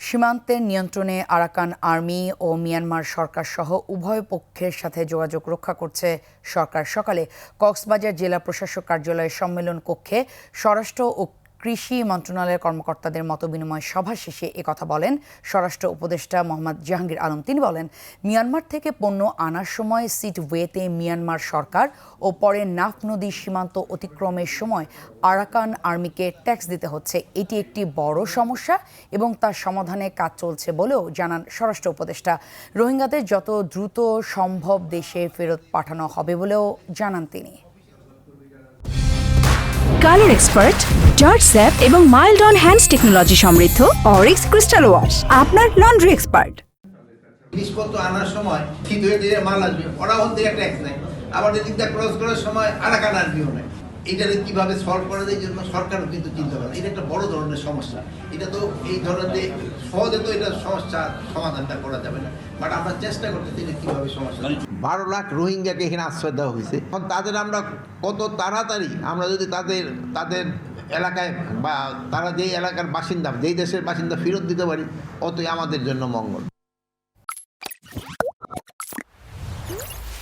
সীমান্তের নিয়ন্ত্রণে Arakan army ও মিয়ানমার সরকার সহ উভয় পক্ষের সাথে যোগাযোগ রক্ষা করছে সরকার। সকালে কক্সবাজার জেলা প্রশাসক কার্যালয়ের সম্মেলন কক্ষে স্বরাষ্ট্র ও কৃষি মন্ত্রণালয়ের কর্মকর্তাদের মতবিনিময় সভা শেষে একথা বলেন স্বরাষ্ট্র উপদেষ্টা মোহাম্মদ জাহাঙ্গীর আলম। তিনি বলেন, মিয়ানমার থেকে পণ্য আনার সময় সিট ওয়েতে মিয়ানমার সরকার ও পরে নাফ নদী সীমান্ত অতিক্রমের সময় আরাকান আর্মিকে ট্যাক্স দিতে হচ্ছে। এটি একটি বড় সমস্যা এবং তার সমাধানে কাজ চলছে বলেও জানান স্বরাষ্ট্র উপদেষ্টা। রোহিঙ্গাদের যত দ্রুত সম্ভব দেশে ফেরত পাঠানো হবে বলেও জানান তিনি। কালার এক্সপার্ট, জর্জ স্যাপ এবং মাইল্ড অন হ্যান্ডস টেকনোলজি সমৃদ্ধ অরিক্স ক্রিস্টাল ওয়াশ, আপনার লন্ড্রি এক্সপার্ট। জিনিসপত্র আনার সময় ঠিক হয়ে দিয়ে মাল আসবে, ওরা হতে একটা নেয়। আবার যদি ক্রস করার সময় আর এক আনার নেয় এটাকে কীভাবে সলভ করা যায় জন্য সরকারও কিন্তু চিন্তা করে এটা একটা বড় ধরনের সমস্যা। এটা তো এই ধরনের সহজে তো এটা সমস্যা সমাধানটা করা যাবে না। বাট আমরা চেষ্টা করতেছি এটা কীভাবে সমস্যা বারো লাখ রোহিঙ্গাকে এখানে আশ্রয় দেওয়া হয়েছে। এখন তাদের আমরা কত তাড়াতাড়ি আমরা যদি তাদের তাদের এলাকায় বা তারা যেই এলাকার বাসিন্দা, যেই দেশের বাসিন্দা ফেরত দিতে পারি, অতই আমাদের জন্য মঙ্গল।